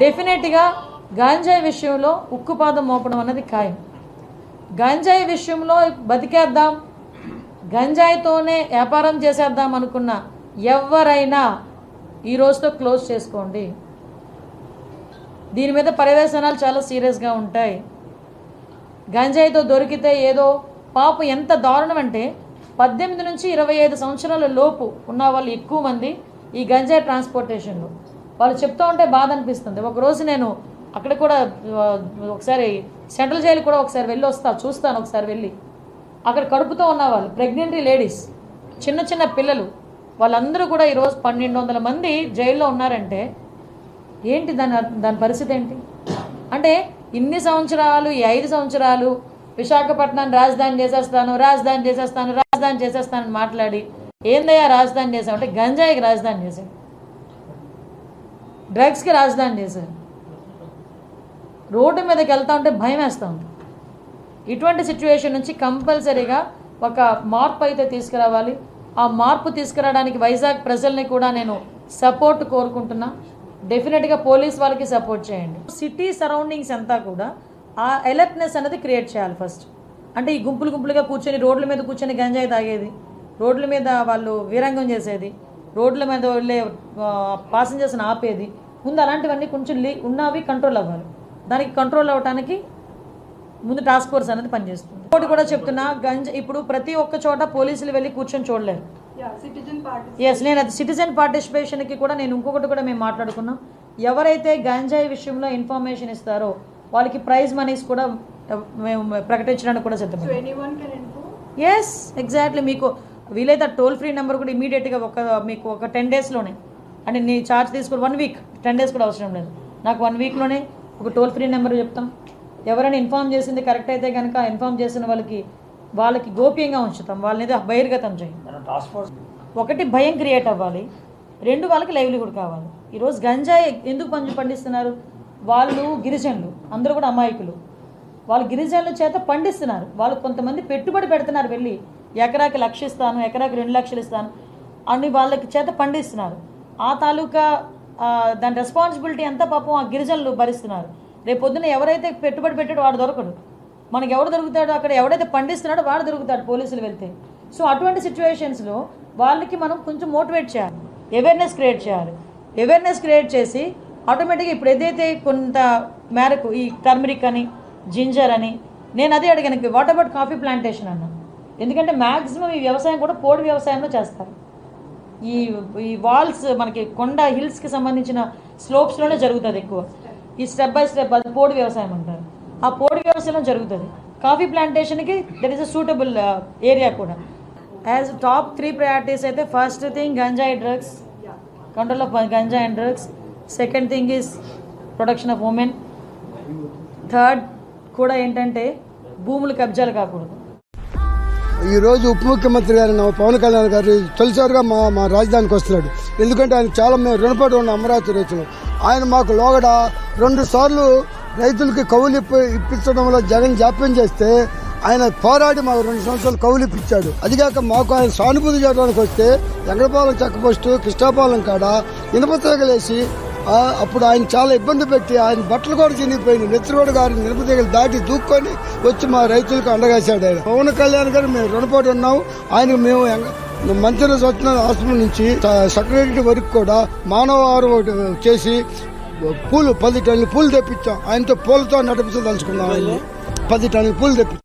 డెఫినెట్గా గాంజాయి విషయంలో ఉక్కుపాదం మోపడం అన్నది ఖాయం. గంజాయి విషయంలో బతికేద్దాం గంజాయితోనే వ్యాపారం చేసేద్దాం అనుకున్న ఎవరైనా ఈ రోజుతో క్లోజ్ చేసుకోండి. దీని మీద పర్యవేశనాలు చాలా సీరియస్గా ఉంటాయి. గంజాయితో దొరికితే ఏదో పాప ఎంత దారుణం అంటే పద్దెనిమిది నుంచి ఇరవై ఐదు సంవత్సరాల లోపు ఉన్న వాళ్ళు ఎక్కువ మంది ఈ గంజాయి ట్రాన్స్పోర్టేషన్లో. వాళ్ళు చెప్తూ ఉంటే బాధ అనిపిస్తుంది ఒకరోజు నేను అక్కడ కూడా ఒకసారి సెంట్రల్ జైలు కూడా ఒకసారి వెళ్ళి వస్తా చూస్తాను ఒకసారి వెళ్ళి. అక్కడ కడుపుతో ఉన్న వాళ్ళు ప్రెగ్నెంటీ లేడీస్ చిన్న చిన్న పిల్లలు వాళ్ళందరూ కూడా ఈరోజు పన్నెండు వందల మంది జైల్లో ఉన్నారంటే ఏంటి దాని దాని పరిస్థితి ఏంటి? అంటే ఇన్ని సంవత్సరాలు ఈ ఐదు సంవత్సరాలు విశాఖపట్నం రాజధాని చేసేస్తాను రాజధాని చేసేస్తాను రాజధాని చేసేస్తానని మాట్లాడి ఏందయ్యా రాజధాని చేసావు అంటే గంజాయికి రాజధాని చేశాడు డ్రగ్స్కి రాజధాని చేశారు రోడ్డు మీదకి వెళ్తా ఉంటే భయం వేస్తూ. ఉంది ఇటువంటి సిచ్యువేషన్ నుంచి కంపల్సరీగా ఒక మార్పు అయితే తీసుకురావాలి. ఆ మార్పు తీసుకురావడానికి వైజాగ్ ప్రజల్ని కూడా నేను సపోర్ట్ కోరుకుంటున్నా. డెఫినెట్గా పోలీస్ వాళ్ళకి సపోర్ట్ చేయండి. సిటీ సరౌండింగ్స్ అంతా కూడా ఆ అలర్ట్నెస్ అనేది క్రియేట్ చేయాలి ఫస్ట్ అంటే ఈ గుంపులు గుంపులుగా కూర్చొని రోడ్ల మీద కూర్చొని గంజాయి తాగేది రోడ్ల మీద వాళ్ళు వీరంగం చేసేది రోడ్ల మీద వెళ్ళే పాసెంజర్స్ని ఆపేది. ముందు అలాంటివన్నీ కొంచెం లీ ఉన్నవి కంట్రోల్ అవ్వాలి. దానికి కంట్రోల్ అవ్వడానికి ముందు టాస్క్ ఫోర్స్ అనేది పనిచేస్తుంది. ఇంకోటి కూడా చెప్తున్నా గంజ ఇప్పుడు ప్రతి ఒక్క చోట పోలీసులు వెళ్ళి కూర్చొని చూడలేరు. ఎస్ నేను అది సిటిజన్ పార్టిసిపేషన్కి కూడా నేను ఇంకొకటి కూడా మేము మాట్లాడుకున్నాం. ఎవరైతే గంజాయి విషయంలో ఇన్ఫర్మేషన్ ఇస్తారో వాళ్ళకి ప్రైజ్ మనీస్ కూడా మేము ప్రకటించడానికి కూడా సిద్ధం? ఎస్ ఎగ్జాక్ట్లీ మీకు వీలైతే టోల్ ఫ్రీ నెంబర్ కూడా ఇమీడియట్గా ఒక మీకు ఒక టెన్ డేస్లోనే అంటే నీ ఛార్జ్ తీసుకుని వన్ వీక్ టెన్ డేస్ కూడా అవసరం లేదు. నాకు వన్ వీక్లోనే ఒక టోల్ ఫ్రీ నెంబర్ చెప్తాం. ఎవరైనా ఇన్ఫామ్ చేసింది కరెక్ట్ అయితే కనుక ఇన్ఫామ్ చేసిన వాళ్ళకి వాళ్ళకి గోప్యంగా ఉంచుతాం. వాళ్ళని బహిర్గతం చేయం. ఒకటి భయం క్రియేట్ అవ్వాలి. రెండు వాళ్ళకి లైవ్లీహుడ్ కావాలి. ఈరోజు గంజాయి ఎందుకు పంచి పండిస్తున్నారు? వాళ్ళు గిరిజనులు అందరూ కూడా అమాయకులు. వాళ్ళు గిరిజనుల చేత పండిస్తున్నారు. వాళ్ళు కొంతమంది పెట్టుబడి పెడుతున్నారు వెళ్ళి. ఎకరాకి లక్ష ఇస్తాను ఎకరాకి రెండు లక్షలు ఇస్తాను అని వాళ్ళకి చేత పండిస్తున్నారు. ఆ తాలూకా దాని రెస్పాన్సిబిలిటీ ఎంత పాపం ఆ గిరిజనులు భరిస్తున్నారు. రేపు పొద్దున్న ఎవరైతే పెట్టుబడి పెట్టాడో వాడు దొరకడు. మనకి ఎవరు దొరుకుతాడో అక్కడ ఎవడైతే పండిస్తున్నాడో వాడు దొరుకుతాడు పోలీసులు వెళ్తే. సో అటువంటి సిచ్యువేషన్స్లో వాళ్ళకి మనం కొంచెం మోటివేట్ చేయాలి. అవేర్నెస్ క్రియేట్ చేయాలి. అవేర్నెస్ క్రియేట్ చేసి ఆటోమేటిక్గా ఇప్పుడు ఏదైతే కొంత మేరకు ఈ టర్మరిక్ అని జింజర్ అని నేను అదే అడిగాను వాట్ అబౌట్ కాఫీ ప్లాంటేషన్ అన్నా. ఎందుకంటే మ్యాక్సిమం ఈ వ్యవసాయం కూడా పోడు వ్యవసాయంలో చేస్తారు. ఈ ఈ వాల్స్ మనకి కొండ హిల్స్కి సంబంధించిన స్లోప్స్లోనే జరుగుతుంది ఎక్కువ. ఈ స్టెప్ బై స్టెప్ అది పోడు వ్యవసాయం అంటారు. ఆ పోడు వ్యవసాయం జరుగుతుంది. Coffee ప్లాంటేషన్కి that is a suitable area కూడా. యాజ్ టాప్ త్రీ ప్రయారిటీస్ అయితే ఫస్ట్ థింగ్ గంజాయి drugs control of ganja and drugs. Second thing is production of women. Third కూడా ఏంటంటే భూములు కబ్జాలు కాకూడదు. ఈ రోజు ఉప ముఖ్యమంత్రి గారు పవన్ కళ్యాణ్ గారు తొలిసారిగా మా మా రాజధానికి వస్తున్నాడు. ఎందుకంటే ఆయన చాలా మేము రుణపడి ఉన్న అమరావతి రైతులు ఆయన మాకు లోగడ రెండు సార్లు రైతులకి కౌలు ఇప్ప- ఇప్పించడంలో జగన్ జాప్యం చేస్తే ఆయన పోరాడి మాకు రెండు సంవత్సరాలు కౌలు ఇప్పించాడు. అదిగాక మాకు ఆయన సానుభూతి చేయడానికి వస్తే ఎంగడపాలెం చెక్కపోస్టు కృష్ణాపాలెం కాడ ఇనుప తీగలేసి అప్పుడు ఆయన చాలా ఇబ్బంది పెట్టి ఆయన బట్టలు కూడా చినిగిపోయింది నెత్తిరోడు గారి నిలుపుతీగలు దాటి దూక్కొని వచ్చి మా రైతులకు అండగాశాడు ఆయన. పవన్ కళ్యాణ్ గారు మేము రుణపడి ఉన్నాం. ఆయన మేము మంత్రి స్వచ్ఛ హాస్పిటల్ నుంచి సెక్రటరీ వరకు కూడా ఒకటి చేసి పూలు పది టన్నులు పూలు తెప్పించాం. ఆయనతో పూలతో నడిపించదలుచుకున్నాం. ఆయన్ని పది టన్నులు పూలు తెప్పించాం.